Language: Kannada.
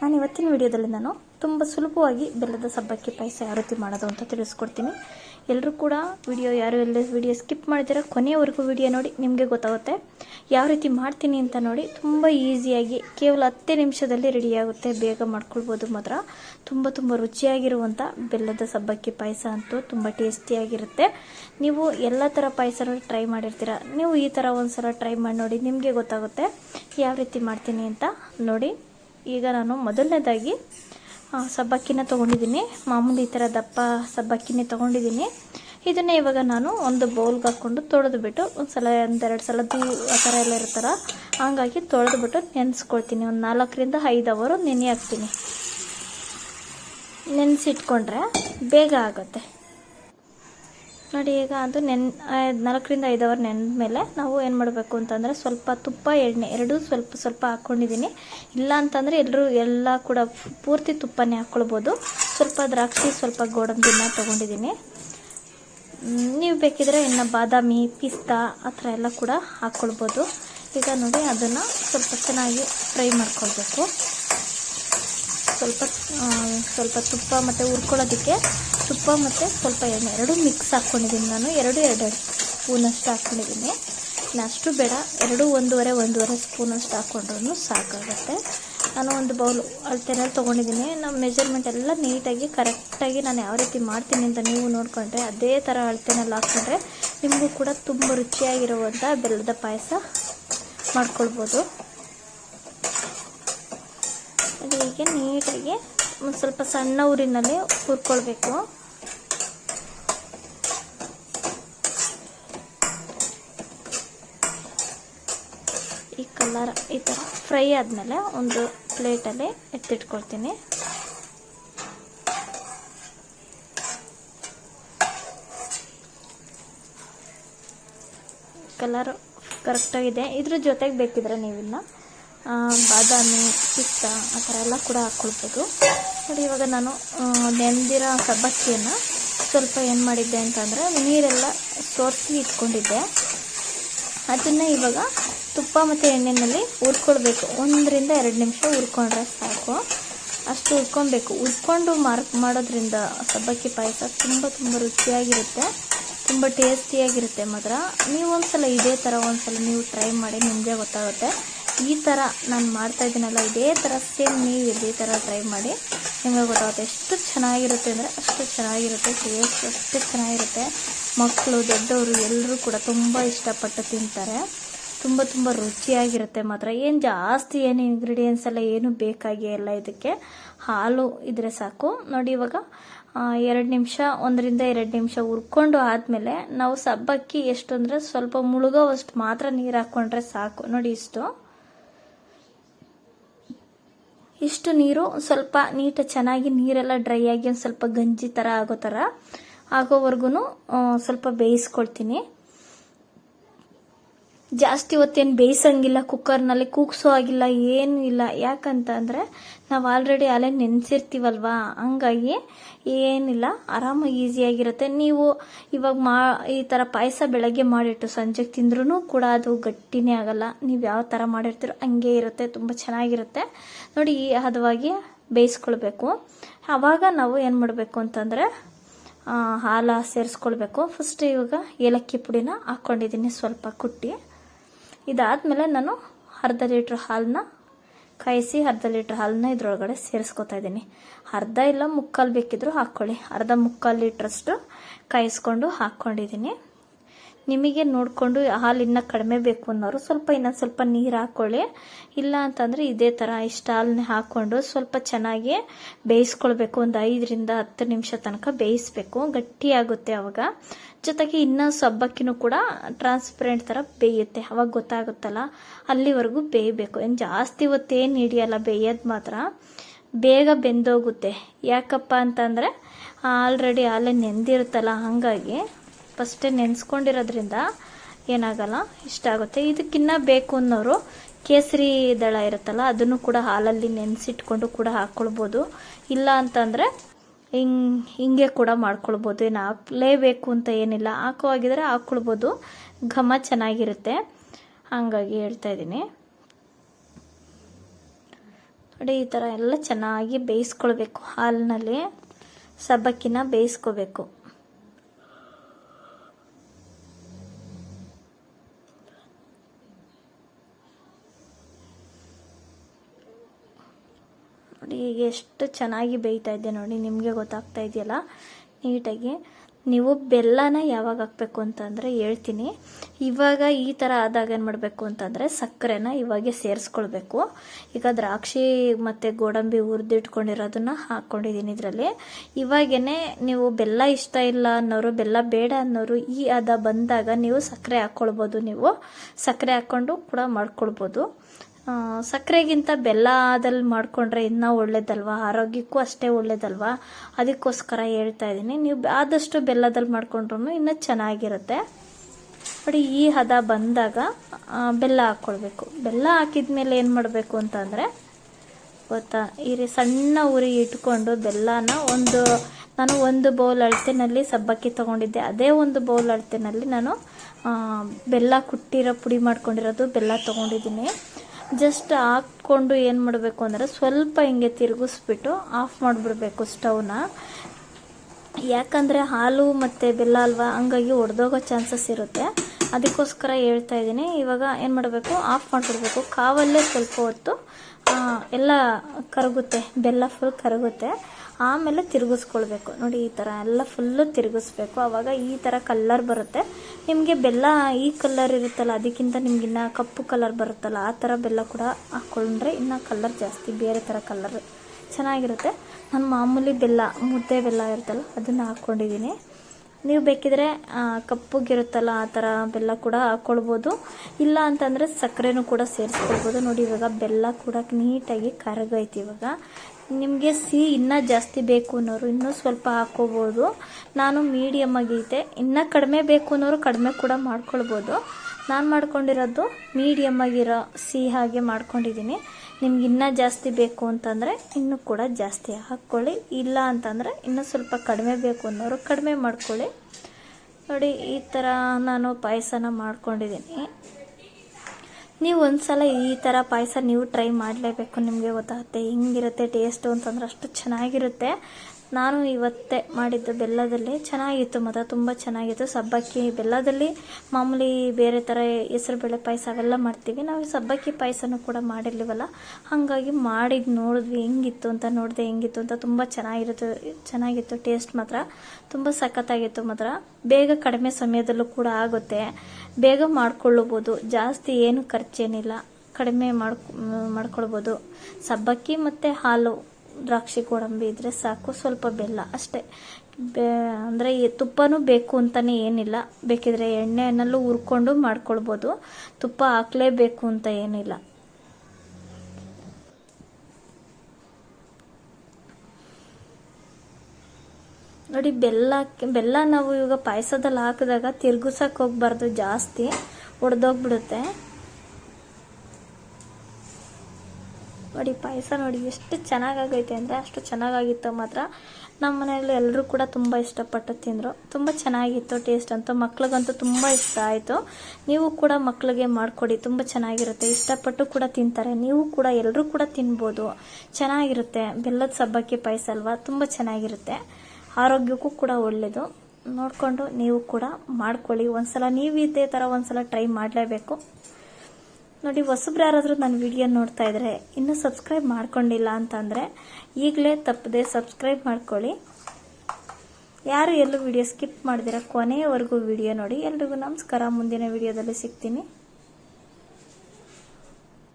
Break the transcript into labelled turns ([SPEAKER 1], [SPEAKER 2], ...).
[SPEAKER 1] ನಾನು ಇವತ್ತಿನ ವಿಡಿಯೋದಲ್ಲಿ ನಾನು ತುಂಬ ಸುಲಭವಾಗಿ ಬೆಲ್ಲದ ಸಬ್ಬಕ್ಕಿ ಪಾಯಸ ಯಾವ ರೀತಿ ಮಾಡೋದು ಅಂತ ತಿಳಿಸ್ಕೊಡ್ತೀನಿ. ಎಲ್ಲರೂ ಕೂಡ ವಿಡಿಯೋ ಯಾರು ಎಲ್ಲ ವಿಡಿಯೋ ಸ್ಕಿಪ್ ಮಾಡಿದ್ದೀರಾ ಕೊನೆಯವರೆಗೂ ವಿಡಿಯೋ ನೋಡಿ, ನಿಮಗೆ ಗೊತ್ತಾಗುತ್ತೆ. ಯಾವ ರೀತಿ ಮಾಡ್ತೀನಿ ಅಂತ ನೋಡಿ, ತುಂಬ ಈಸಿಯಾಗಿ ಕೇವಲ ಹತ್ತೇ ನಿಮಿಷದಲ್ಲಿ ರೆಡಿಯಾಗುತ್ತೆ. ಬೇಗ ಮಾಡ್ಕೊಳ್ಬೋದು ಮಾತ್ರ. ತುಂಬ ತುಂಬ ರುಚಿಯಾಗಿರುವಂಥ ಬೆಲ್ಲದ ಸಬ್ಬಕ್ಕಿ ಪಾಯಸ ಅಂತೂ ತುಂಬ ಟೇಸ್ಟಿಯಾಗಿರುತ್ತೆ ನೀವು ಎಲ್ಲ ಥರ ಪಾಯಸ ಟ್ರೈ ಮಾಡಿರ್ತೀರ? ನೀವು ಈ ಥರ ಒಂದು ಸಲ ಟ್ರೈ ಮಾಡಿ ನೋಡಿ, ನಿಮಗೆ ಗೊತ್ತಾಗುತ್ತೆ. ಯಾವ ರೀತಿ ಮಾಡ್ತೀನಿ ಅಂತ ನೋಡಿ. ಈಗ ನಾನು ಮೊದಲನೇದಾಗಿ ಸಬ್ಬಕ್ಕಿನ ತೊಗೊಂಡಿದ್ದೀನಿ. ಮಾಮೂಲಿ ಈ ಥರ ದಪ್ಪ ಸಬ್ಬಕ್ಕಿನೇ ತೊಗೊಂಡಿದ್ದೀನಿ. ಇದನ್ನೇ ಇವಾಗ ನಾನು ಒಂದು ಬೌಲ್ಗೆ ಹಾಕ್ಕೊಂಡು ತೊಳೆದುಬಿಟ್ಟು ಒಂದು ಸಲ ಒಂದೆರಡು ಸಲ ದೂ ಆ ಥರ ಎಲ್ಲ ಇರ್ತಾರ ಹಂಗಾಗಿ ತೊಳೆದುಬಿಟ್ಟು ನೆನೆಸ್ಕೊಳ್ತೀನಿ. ಒಂದು ನಾಲ್ಕರಿಂದ ಐದು ಅವರು ನೆನೆ ಹಾಕ್ತೀನಿ. ನೆನೆಸಿಟ್ಕೊಂಡ್ರೆ ಬೇಗ ಆಗುತ್ತೆ. ನೋಡಿ, ಈಗ ಅದು ನೆನ್ ನಾಲ್ಕರಿಂದ ಐದು ಅವರ್ ನೆನೆದ ಮೇಲೆ ನಾವು ಏನು ಮಾಡಬೇಕು ಅಂತಂದರೆ ಸ್ವಲ್ಪ ತುಪ್ಪ, ಎಣ್ಣೆ, ಎರಡೂ ಸ್ವಲ್ಪ ಸ್ವಲ್ಪ ಹಾಕ್ಕೊಂಡಿದ್ದೀನಿ ಇಲ್ಲ ಅಂತಂದರೆ ಎಲ್ಲರೂ ಎಲ್ಲ ಕೂಡ ಪೂರ್ತಿ ತುಪ್ಪನೇ ಹಾಕ್ಕೊಳ್ಬೋದು ಸ್ವಲ್ಪ ದ್ರಾಕ್ಷಿ, ಸ್ವಲ್ಪ ಗೋಡಂಬಿನ ತೊಗೊಂಡಿದ್ದೀನಿ. ನೀವು ಬೇಕಿದ್ರೆ ಇನ್ನು ಬಾದಾಮಿ, ಪಿಸ್ತಾ, ಆ ಥರ ಎಲ್ಲ ಕೂಡ ಹಾಕ್ಕೊಳ್ಬೋದು ಈಗ ನೋಡಿ, ಅದನ್ನು ಸ್ವಲ್ಪ ಚೆನ್ನಾಗಿ ಫ್ರೈ ಮಾಡ್ಕೊಳ್ಬೇಕು. ಸ್ವಲ್ಪ ಸ್ವಲ್ಪ ತುಪ್ಪ ಮತ್ತು ಹುರ್ಕೊಳ್ಳೋದಕ್ಕೆ ತುಪ್ಪ ಮತ್ತು ಸ್ವಲ್ಪ ಎಣ್ಣೆ. ಎರಡು ಮಿಕ್ಸ್ ಹಾಕ್ಕೊಂಡಿದ್ದೀನಿ ನಾನು. ಎರಡು ಎರಡೆರಡು ಸ್ಪೂನಷ್ಟು ಹಾಕ್ಕೊಂಡಿದ್ದೀನಿ. ಅಷ್ಟು ಬೇಡ. ಎರಡು, ಒಂದೂವರೆ ಒಂದೂವರೆ ಸ್ಪೂನಷ್ಟು ಹಾಕ್ಕೊಂಡ್ರೂ ಸಾಕಾಗುತ್ತೆ. ನಾನು ಒಂದು ಬೌಲ್ ಅಳತೆನಲ್ಲಿ ತೊಗೊಂಡಿದ್ದೀನಿ. ನಮ್ಮ ಮೆಜರ್ಮೆಂಟ್ ಎಲ್ಲ ನೀಟಾಗಿ ಕರೆಕ್ಟಾಗಿ ನಾನು ಯಾವ ರೀತಿ ಮಾಡ್ತೀನಿ ಅಂತ ನೀವು ನೋಡಿಕೊಂಡ್ರೆ, ಅದೇ ಥರ ಅಳತೆನಲ್ಲಿ ಹಾಕ್ಕೊಂಡ್ರೆ ನಿಮಗೂ ಕೂಡ ತುಂಬ ರುಚಿಯಾಗಿರುವಂಥ ಬೆಲ್ಲದ ಪಾಯಸ ಮಾಡ್ಕೊಳ್ಬೋದು. ಅದು ಹೀಗೆ ನೀಟಾಗಿ ಒಂದು ಸ್ವಲ್ಪ ಸಣ್ಣ ಊರಿನಲ್ಲಿ ಹುರ್ಕೊಳ್ಬೇಕು. ಈ ಕಲರ್, ಈ ಥರ ಫ್ರೈ ಆದಮೇಲೆ ಒಂದು ಪ್ಲೇಟಲ್ಲಿ ಎತ್ತಿಟ್ಕೊಳ್ತೀನಿ. ಕಲರ್ ಕರೆಕ್ಟಾಗಿದೆ. ಇದ್ರ ಜೊತೆಗೆ ಬೇಕಿದ್ರೆ ನೀವಿನ್ನ ಬಾದಾಮಿ, ಪಿಸ್ತ, ಆ ಥರ ಎಲ್ಲ ಕೂಡ ಹಾಕ್ಕೊಳ್ಬೋದು. ನೋಡಿ, ಇವಾಗ ನಾನು ನೆಂದಿರೋ ಸಬ್ಬಕ್ಕಿಯನ್ನು ಸ್ವಲ್ಪ ಏನು ಮಾಡಿದ್ದೆ ಅಂತಂದರೆ, ನೀರೆಲ್ಲ ಸೋರಿಸಿ ಇಟ್ಕೊಂಡಿದ್ದೆ. ಅದನ್ನು ಇವಾಗ ತುಪ್ಪ ಮತ್ತು ಎಣ್ಣೆಯಲ್ಲಿ ಹುರ್ಕೊಳ್ಬೇಕು. ಒಂದರಿಂದ ಎರಡು ನಿಮಿಷ ಹುರ್ಕೊಂಡ್ರೆ ಸಾಕು. ಅಷ್ಟು ಹುರ್ಕೊಬೇಕು ಹುರ್ಕೊಂಡು ಮಾರ್ಕ್ ಮಾಡೋದ್ರಿಂದ ಸಬ್ಬಕ್ಕಿ ಪಾಯಸ ತುಂಬ ತುಂಬ ರುಚಿಯಾಗಿರುತ್ತೆ. ತುಂಬ ಟೇಸ್ಟಿಯಾಗಿರುತ್ತೆ ಮಾತ್ರ. ನೀವು ಒಂದ್ಸಲ ಇದೇ ಥರ ಒಂದ್ಸಲ ನೀವು ಟ್ರೈ ಮಾಡಿ ನಿಮಗೆ ಗೊತ್ತಾಗುತ್ತೆ. ಈ ಥರ ನಾನು ಮಾಡ್ತಾ ಇದ್ದೀನಲ್ಲ, ಇದೇ ಥರ ಸೇಮ್ ನೀವು ಇದೇ ಥರ ಟ್ರೈ ಮಾಡಿ, ನಿಮಗೆ ಗೊತ್ತಾಗುತ್ತೆ ಎಷ್ಟು ಚೆನ್ನಾಗಿರುತ್ತೆ ಅಂದರೆ ಅಷ್ಟು ಚೆನ್ನಾಗಿರುತ್ತೆ ಟೇಸ್ಟ್ ಅಷ್ಟು ಚೆನ್ನಾಗಿರುತ್ತೆ. ಮಕ್ಕಳು, ದೊಡ್ಡವರು ಎಲ್ಲರೂ ಕೂಡ ತುಂಬ ಇಷ್ಟಪಟ್ಟು ತಿಂತಾರೆ. ತುಂಬ ತುಂಬ ರುಚಿಯಾಗಿರುತ್ತೆ ಮಾತ್ರ. ಏನು ಜಾಸ್ತಿ ಏನು ಇಂಗ್ರೀಡಿಯೆಂಟ್ಸ್ ಎಲ್ಲ ಏನು ಬೇಕಾಗಿ ಎಲ್ಲ ಇದಕ್ಕೆ ಹಾಲು ಇದ್ರೆ ಸಾಕು. ನೋಡಿ ಇವಾಗ ಎರಡು ನಿಮಿಷ, ಒಂದರಿಂದ ಎರಡು ನಿಮಿಷ ಹುರ್ಕೊಂಡು ಆದಮೇಲೆ ನಾವು ಸಬ್ಬಕ್ಕಿ ಎಷ್ಟು ಅಂದರೆ ಸ್ವಲ್ಪ ಮುಳುಗೋವಷ್ಟು ಮಾತ್ರ ನೀರು ಹಾಕ್ಕೊಂಡ್ರೆ ಸಾಕು. ನೋಡಿ ಇಷ್ಟು. ಇಷ್ಟು ನೀರು ಸ್ವಲ್ಪ ನೀಟ ಚೆನ್ನಾಗಿ ನೀರೆಲ್ಲ ಡ್ರೈ ಆಗಿ ಒಂದು ಸ್ವಲ್ಪ ಗಂಜಿ ಥರ ಆಗೋ ಥರ ಆಗೋವರೆಗೂ ಸ್ವಲ್ಪ ಬೇಯಿಸ್ಕೊಳ್ತೀನಿ. ಜಾಸ್ತಿ ಹೊತ್ತೇನು ಬೇಯಿಸಂಗಿಲ್ಲ, ಕುಕ್ಕರ್ನಲ್ಲಿ ಕೂಗ್ಸೋ ಆಗಿಲ್ಲ ಏನೂ ಇಲ್ಲ. ಯಾಕಂತಂದರೆ ನಾವು ಆಲ್ರೆಡಿ ಅಲ್ಲೇ ನೆನೆಸಿರ್ತೀವಲ್ವಾ? ಹಂಗಾಗಿ ಏನಿಲ್ಲ, ಆರಾಮಾಗಿ ಈಸಿಯಾಗಿರುತ್ತೆ ನೀವು ಇವಾಗ ಮಾ, ಈ ಥರ ಪಾಯಸ ಬೆಳಗ್ಗೆ ಮಾಡಿಟ್ಟು ಸಂಜೆಗೆ ತಿಂದ್ರೂ ಕೂಡ ಅದು ಗಟ್ಟಿನೇ ಆಗಲ್ಲ. ನೀವು ಯಾವ ಥರ ಮಾಡಿರ್ತೀರೋ ಹಂಗೆ ಇರುತ್ತೆ, ತುಂಬ ಚೆನ್ನಾಗಿರುತ್ತೆ. ನೋಡಿ, ಈ ಹದವಾಗಿ ಬೇಯಿಸ್ಕೊಳ್ಬೇಕು. ಆವಾಗ ನಾವು ಏನು ಮಾಡಬೇಕು ಅಂತಂದರೆ ಹಾಲು ಸೇರಿಸ್ಕೊಳ್ಬೇಕು. ಫಸ್ಟ್ ಇವಾಗ ಏಲಕ್ಕಿ ಪುಡಿನ ಹಾಕ್ಕೊಂಡಿದ್ದೀನಿ ಸ್ವಲ್ಪ ಕುಟ್ಟಿ. ಇದಾದಮೇಲೆ ನಾನು ಅರ್ಧ ಲೀಟ್ರ್ ಹಾಲನ್ನ ಕಾಯಿಸಿ ಅರ್ಧ ಲೀಟ್ರ್ ಹಾಲನ್ನ ಇದ್ರೊಳಗಡೆ ಸೇರಿಸ್ಕೊತಾ ಇದ್ದೀನಿ. ಅರ್ಧ ಇಲ್ಲ, ಮುಕ್ಕಾಲು ಬೇಕಿದ್ರೂ ಹಾಕ್ಕೊಳ್ಳಿ. ಅರ್ಧ ಮುಕ್ಕಾಲು ಲೀಟ್ರಷ್ಟು ಕಾಯಿಸ್ಕೊಂಡು ಹಾಕ್ಕೊಂಡಿದ್ದೀನಿ. ನಿಮಗೆ ನೋಡಿಕೊಂಡು ಹಾಲು ಇನ್ನೂ ಕಡಿಮೆ ಬೇಕು ಅನ್ನೋರು ಸ್ವಲ್ಪ ಇನ್ನೊಂದು ಸ್ವಲ್ಪ ನೀರು ಹಾಕ್ಕೊಳ್ಳಿ ಇಲ್ಲ ಅಂತಂದರೆ ಇದೇ ಥರ ಇಷ್ಟು ಹಾಲನ್ನ ಹಾಕ್ಕೊಂಡು ಸ್ವಲ್ಪ ಚೆನ್ನಾಗಿ ಬೇಯಿಸ್ಕೊಳ್ಬೇಕು. ಒಂದು ಐದರಿಂದ ಹತ್ತು ನಿಮಿಷ ತನಕ ಬೇಯಿಸ್ಬೇಕು. ಗಟ್ಟಿಯಾಗುತ್ತೆ ಅವಾಗ. ಜೊತೆಗೆ ಇನ್ನೂ ಸಬ್ಬಕ್ಕಿನೂ ಕೂಡ ಟ್ರಾನ್ಸ್ಪರೆಂಟ್ ಥರ ಬೇಯುತ್ತೆ. ಅವಾಗ ಗೊತ್ತಾಗುತ್ತಲ್ಲ. ಅಲ್ಲಿವರೆಗೂ ಬೇಯಬೇಕು. ಏನು ಜಾಸ್ತಿ ಹೊತ್ತೇನು ಹಿಡಿಯಲ್ಲ ಬೇಯೋದು ಮಾತ್ರ. ಬೇಗ ಬೆಂದೋಗುತ್ತೆ. ಯಾಕಪ್ಪ ಅಂತಂದರೆ, ಆಲ್ರೆಡಿ ಹಾಲೆ ನೆಂದಿರುತ್ತಲ್ಲ, ಹಾಗಾಗಿ ಫಸ್ಟೇ ನೆನೆಸ್ಕೊಂಡಿರೋದ್ರಿಂದ ಏನಾಗಲ್ಲ, ಇಷ್ಟ ಆಗುತ್ತೆ. ಇದಕ್ಕಿನ್ನ ಬೇಕು ಅನ್ನೋರು ಕೇಸರಿ ದಳ ಇರುತ್ತಲ್ಲ, ಅದನ್ನು ಕೂಡ ಹಾಲಲ್ಲಿ ನೆನೆಸಿಟ್ಕೊಂಡು ಕೂಡ ಹಾಕ್ಕೊಳ್ಬೋದು ಇಲ್ಲ ಅಂತಂದರೆ ಹಿಂಗ್, ಹಿಂಗೆ ಕೂಡ ಮಾಡ್ಕೊಳ್ಬೋದು. ಏನು ಹಾಕ್ಲೇಬೇಕು ಅಂತ ಏನಿಲ್ಲ. ಹಾಕೋ ಆಗಿದ್ರೆ ಹಾಕ್ಕೊಳ್ಬೋದು ಘಮ ಚೆನ್ನಾಗಿರುತ್ತೆ. ಹಾಗಾಗಿ ಹೇಳ್ತಾ ಇದ್ದೀನಿ. ನೋಡಿ, ಈ ಥರ ಎಲ್ಲ ಚೆನ್ನಾಗಿ ಬೇಯಿಸ್ಕೊಳ್ಬೇಕು ಹಾಲಿನಲ್ಲಿ. ಸಬ್ಬಕ್ಕಿನ ಬೇಯಿಸ್ಕೋಬೇಕು. ನೋಡಿ ಈಗ ಎಷ್ಟು ಚೆನ್ನಾಗಿ ಬೇಯ್ತಾ ಇದೆ ನೋಡಿ, ನಿಮಗೆ ಗೊತ್ತಾಗ್ತಾ ಇದೆಯಲ್ಲ? ನೀಟಾಗಿ. ನೀವು ಬೆಲ್ಲನ ಯಾವಾಗ ಹಾಕಬೇಕು ಅಂತಂದರೆ ಹೇಳ್ತೀನಿ. ಇವಾಗ ಈ ಥರ ಆದಾಗ ಏನು ಮಾಡಬೇಕು ಅಂತಂದರೆ ಸಕ್ಕರೆನ ಇವಾಗೆ ಸೇರಿಸ್ಕೊಳ್ಬೇಕು. ಈಗ ದ್ರಾಕ್ಷಿ ಮತ್ತು ಗೋಡಂಬಿ ಹುರಿದಿಟ್ಕೊಂಡಿರೋದನ್ನ ಹಾಕ್ಕೊಂಡಿದ್ದೀನಿ ಇದರಲ್ಲಿ. ಇವಾಗೇನೆ ನೀವು ಬೆಲ್ಲ ಇಷ್ಟ ಇಲ್ಲ ಅನ್ನೋರು, ಬೆಲ್ಲ ಬೇಡ ಅನ್ನೋರು ಈ ಅದ ಬಂದಾಗ ನೀವು ಸಕ್ಕರೆ ಹಾಕ್ಕೊಳ್ಬೋದು ನೀವು. ಸಕ್ಕರೆ ಹಾಕ್ಕೊಂಡು ಕೂಡ ಮಾಡ್ಕೊಳ್ಬೋದು. ಸಕ್ಕರೆಗಿಂತ ಬೆಲ್ಲದಲ್ಲಿ ಮಾಡಿಕೊಂಡ್ರೆ ಇನ್ನೂ ಒಳ್ಳೇದಲ್ವಾ? ಆರೋಗ್ಯಕ್ಕೂ ಅಷ್ಟೇ ಒಳ್ಳೇದಲ್ವಾ? ಅದಕ್ಕೋಸ್ಕರ ಹೇಳ್ತಾ ಇದ್ದೀನಿ. ನೀವು ಆದಷ್ಟು ಬೆಲ್ಲದಲ್ಲಿ ಮಾಡಿಕೊಂಡ್ರೂ ಇನ್ನೂ ಚೆನ್ನಾಗಿರುತ್ತೆ. ನೋಡಿ, ಈ ಹದ ಬಂದಾಗ ಬೆಲ್ಲ ಹಾಕ್ಕೊಳ್ಬೇಕು ಬೆಲ್ಲ ಹಾಕಿದ ಮೇಲೆ ಏನು ಮಾಡಬೇಕು ಅಂತಂದರೆ, ಗೊತ್ತಾ? ಈ ಸಣ್ಣ ಉರಿ ಇಟ್ಕೊಂಡು ಬೆಲ್ಲನ ಒಂದು, ನಾನು ಒಂದು ಬೌಲ್ ಅಳತೆನಲ್ಲಿ ಸಬ್ಬಕ್ಕಿ ತೊಗೊಂಡಿದ್ದೆ. ಅದೇ ಒಂದು ಬೌಲ್ ಅಳತೆನಲ್ಲಿ ನಾನು ಬೆಲ್ಲ ಕುಟ್ಟಿರೋ ಪುಡಿ ಮಾಡ್ಕೊಂಡಿರೋದು ಬೆಲ್ಲ ತೊಗೊಂಡಿದ್ದೀನಿ. ಜಸ್ಟ್ ಹಾಕ್ಕೊಂಡು ಏನು ಮಾಡಬೇಕು ಅಂದರೆ ಸ್ವಲ್ಪ ಹಿಂಗೆ ತಿರುಗಿಸ್ಬಿಟ್ಟು ಆಫ್ ಮಾಡಿಬಿಡ್ಬೇಕು ಸ್ಟವ್ನ ಯಾಕಂದರೆ ಹಾಲು ಮತ್ತು ಬೆಲ್ಲ ಅಲ್ವಾ, ಹಂಗಾಗಿ ಒಡೆದೋಗೋ ಚಾನ್ಸಸ್ ಇರುತ್ತೆ. ಅದಕ್ಕೋಸ್ಕರ ಹೇಳ್ತಾ ಇದ್ದೀನಿ. ಇವಾಗ ಏನು ಮಾಡಬೇಕು ಆಫ್ ಮಾಡಿಬಿಡ್ಬೇಕು. ಕಾವಲ್ಲೇ ಸ್ವಲ್ಪ ಹೊತ್ತು ಎಲ್ಲ ಕರಗುತ್ತೆ. ಬೆಲ್ಲ ಫುಲ್ ಕರಗುತ್ತೆ. ಆಮೇಲೆ ತಿರುಗಿಸ್ಕೊಳ್ಬೇಕು. ನೋಡಿ, ಈ ಥರ ಎಲ್ಲ ಫುಲ್ಲು ತಿರುಗಿಸ್ಬೇಕು. ಆವಾಗ ಈ ಥರ ಕಲ್ಲರ್ ಬರುತ್ತೆ. ನಿಮಗೆ ಬೆಲ್ಲ ಈ ಕಲ್ಲರ್ ಇರುತ್ತಲ್ಲ, ಅದಕ್ಕಿಂತ ನಿಮ್ಗಿನ್ನ ಕಪ್ಪು ಕಲರ್ ಬರುತ್ತಲ್ಲ, ಆ ಥರ ಬೆಲ್ಲ ಕೂಡ ಹಾಕ್ಕೊಂಡ್ರೆ ಇನ್ನು ಕಲ್ಲರ್ ಜಾಸ್ತಿ, ಬೇರೆ ಥರ ಕಲ್ಲರ್ ಚೆನ್ನಾಗಿರುತ್ತೆ. ನಾನು ಮಾಮೂಲಿ ಬೆಲ್ಲ, ಮುದ್ದೆ ಬೆಲ್ಲ ಇರುತ್ತಲ್ಲ, ಅದನ್ನು ಹಾಕ್ಕೊಂಡಿದ್ದೀನಿ ನೀವು ಬೇಕಿದ್ರೆ ಕಪ್ಪುಗಿರುತ್ತಲ್ಲ, ಆ ಥರ ಬೆಲ್ಲ ಕೂಡ ಹಾಕ್ಕೊಳ್ಬೋದು ಇಲ್ಲ ಅಂತಂದರೆ ಸಕ್ಕರೆನೂ ಕೂಡ ಸೇರಿಸ್ಕೊಳ್ಬೋದು. ನೋಡಿ, ಇವಾಗ ಬೆಲ್ಲ ಕೂಡ ನೀಟಾಗಿ ಕರಗೈತಿ ಇವಾಗ. ನಿಮಗೆ ಸಿಹಿ ಇನ್ನೂ ಜಾಸ್ತಿ ಬೇಕು ಅನ್ನೋರು ಇನ್ನೂ ಸ್ವಲ್ಪ ಹಾಕ್ಕೋಬೋದು ನಾನು ಮೀಡಿಯಮ್ ಆಗೈತೆ ಇನ್ನೂ ಕಡಿಮೆ ಬೇಕು ಅನ್ನೋರು ಕಡಿಮೆ ಕೂಡ ಮಾಡ್ಕೊಳ್ಬೋದು. ನಾನು ಮಾಡ್ಕೊಂಡಿರೋದು ಮೀಡಿಯಮ್ ಆಗಿರೋ ಸಿಹಿ ಹಾಗೆ ಮಾಡ್ಕೊಂಡಿದ್ದೀನಿ. ನಿಮ್ಗೆ ಇನ್ನೂ ಜಾಸ್ತಿ ಬೇಕು ಅಂತಂದರೆ ಇನ್ನೂ ಕೂಡ ಜಾಸ್ತಿ ಹಾಕ್ಕೊಳ್ಳಿ. ಇಲ್ಲ ಅಂತಂದರೆ ಇನ್ನೂ ಸ್ವಲ್ಪ ಕಡಿಮೆ ಬೇಕು ಅನ್ನೋರು ಕಡಿಮೆ ಮಾಡ್ಕೊಳ್ಳಿ. ನೋಡಿ, ಈ ಥರ ನಾನು ಪಾಯಸನ ಮಾಡ್ಕೊಂಡಿದ್ದೀನಿ. ನೀವು ಒಂದ್ಸಲ ಈ ಥರ ಪಾಯಸ ನೀವು ಟ್ರೈ ಮಾಡಲೇಬೇಕು, ನಿಮಗೆ ಗೊತ್ತಾಗುತ್ತೆ. ಹೆಂಗಿರುತ್ತೆ ಟೇಸ್ಟು ಅಂತಂದ್ರೆ ಅಷ್ಟು ಚೆನ್ನಾಗಿರುತ್ತೆ. ನಾನು ಇವತ್ತೇ ಮಾಡಿದ್ದು ಬೆಲ್ಲದಲ್ಲಿ ಚೆನ್ನಾಗಿತ್ತು ಮತ್ತು ತುಂಬ ಚೆನ್ನಾಗಿತ್ತು. ಸಬ್ಬಕ್ಕಿ ಬೆಲ್ಲದಲ್ಲಿ ಮಾಮೂಲಿ ಬೇರೆ ಥರ ಹೆಸರುಬೇಳೆ ಪಾಯಸ ಅವೆಲ್ಲ ಮಾಡ್ತೀವಿ. ನಾವು ಸಬ್ಬಕ್ಕಿ ಪಾಯಸನೂ ಕೂಡ ಮಾಡಿರ್ಲಿವಲ್ಲ. ಹಾಗಾಗಿ ಮಾಡಿದ್ದು ನೋಡಿದ್ವಿ, ಹೆಂಗಿತ್ತು ಅಂತ ನೋಡಿದೆ ಹೆಂಗಿತ್ತು ಅಂತ ತುಂಬ ಚೆನ್ನಾಗಿರುತ್ತೆ, ಚೆನ್ನಾಗಿತ್ತು ಟೇಸ್ಟ್ ಮಾತ್ರ. ತುಂಬ ಸಖತ್ತಾಗಿತ್ತು ಮಾತ್ರ. ಬೇಗ ಕಡಿಮೆ ಸಮಯದಲ್ಲೂ ಕೂಡ ಆಗುತ್ತೆ. ಬೇಗ ಮಾಡ್ಕೊಳ್ಳಬಹುದು. ಜಾಸ್ತಿ ಏನು ಖರ್ಚೇನಿಲ್ಲ. ಕಡಿಮೆ ಮಾಡ್ಕೊ, ಮಾಡ್ಕೊಳ್ಬೋದು. ಸಬ್ಬಕ್ಕಿ ಮತ್ತು ಹಾಲು. ದ್ರಾಕ್ಷಿ ಗೋಡಂಬಿ ಇದ್ರೆ ಸಾಕು, ಸ್ವಲ್ಪ ಬೆಲ್ಲ ಅಷ್ಟೇ. ಬೇ, ಅಂದರೆ ತುಪ್ಪನೂ ಬೇಕು ಅಂತಲೇ ಏನಿಲ್ಲ. ಬೇಕಿದ್ರೆ ಎಣ್ಣೆನಲ್ಲೂ ಹುರ್ಕೊಂಡು ಮಾಡ್ಕೊಳ್ಬೋದು. ತುಪ್ಪ ಹಾಕಲೇಬೇಕು ಅಂತ ಏನಿಲ್ಲ. ನೋಡಿ, ಬೆಲ್ಲ ಬೆಲ್ಲ ನಾವು ಇವಾಗ ಪಾಯಸದಲ್ಲಿ ಹಾಕಿದಾಗ ತಿರ್ಗಿಸಕ್ಕೆ ಹೋಗ್ಬಾರ್ದು ಜಾಸ್ತಿ. ಒಡೆದೋಗ್ಬಿಡುತ್ತೆ. ನೋಡಿ, ಪಾಯಸ ನೋಡಿ, ಎಷ್ಟು ಚೆನ್ನಾಗಾಗೈತೆ ಅಂದರೆ ಅಷ್ಟು ಚೆನ್ನಾಗಾಗಿತ್ತು ಮಾತ್ರ. ನಮ್ಮ ಮನೆಯಲ್ಲಿ ಎಲ್ಲರೂ ಕೂಡ ತುಂಬ ಇಷ್ಟಪಟ್ಟು ತಿಂದರು. ತುಂಬ ಚೆನ್ನಾಗಿತ್ತು ಟೇಸ್ಟ್ ಅಂತೂ, ಮಕ್ಳಿಗಂತೂ ತುಂಬ ಇಷ್ಟ ಆಯಿತು. ನೀವು ಕೂಡ ಮಕ್ಕಳಿಗೆ ಮಾಡಿಕೊಡಿ, ತುಂಬ ಚೆನ್ನಾಗಿರುತ್ತೆ. ಇಷ್ಟಪಟ್ಟು ಕೂಡ ತಿಂತಾರೆ. ನೀವು ಕೂಡ ಎಲ್ಲರೂ ಕೂಡ ತಿನ್ಬೋದು. ಚೆನ್ನಾಗಿರುತ್ತೆ. ಬೆಲ್ಲದ ಸಬ್ಬಕ್ಕಿ ಪಾಯಸ ಅಲ್ವಾ? ತುಂಬ ಚೆನ್ನಾಗಿರುತ್ತೆ. ಆರೋಗ್ಯಕ್ಕೂ ಕೂಡ ಒಳ್ಳೆಯದು ನೋಡಿಕೊಂಡು ನೀವು ಕೂಡ ಮಾಡ್ಕೊಳ್ಳಿ. ಒಂದ್ಸಲ ನೀವು ಇದೇ ಥರ ಒಂದ್ಸಲ ಟ್ರೈ ಮಾಡಲೇಬೇಕು. ನೋಡಿ, ಹೊಸಬ್ರು ಯಾರಾದರೂ ನನ್ನ ವಿಡಿಯೋ ನೋಡ್ತಾ ಇದ್ರೆ ಇನ್ನೂ ಸಬ್ಸ್ಕ್ರೈಬ್ ಮಾಡ್ಕೊಂಡಿಲ್ಲ ಅಂತಂದರೆ ಈಗಲೇ ತಪ್ಪದೆ ಸಬ್ಸ್ಕ್ರೈಬ್ ಮಾಡ್ಕೊಳ್ಳಿ. ಯಾರು ಎಲ್ಲೂ ವಿಡಿಯೋ ಸ್ಕಿಪ್ ಮಾಡಿದಿರ ಕೊನೆಯವರೆಗೂ ವಿಡಿಯೋ ನೋಡಿ. ಎಲ್ರಿಗೂ ನಮಸ್ಕಾರ. ಮುಂದಿನ ವಿಡಿಯೋದಲ್ಲಿ ಸಿಗ್ತೀನಿ.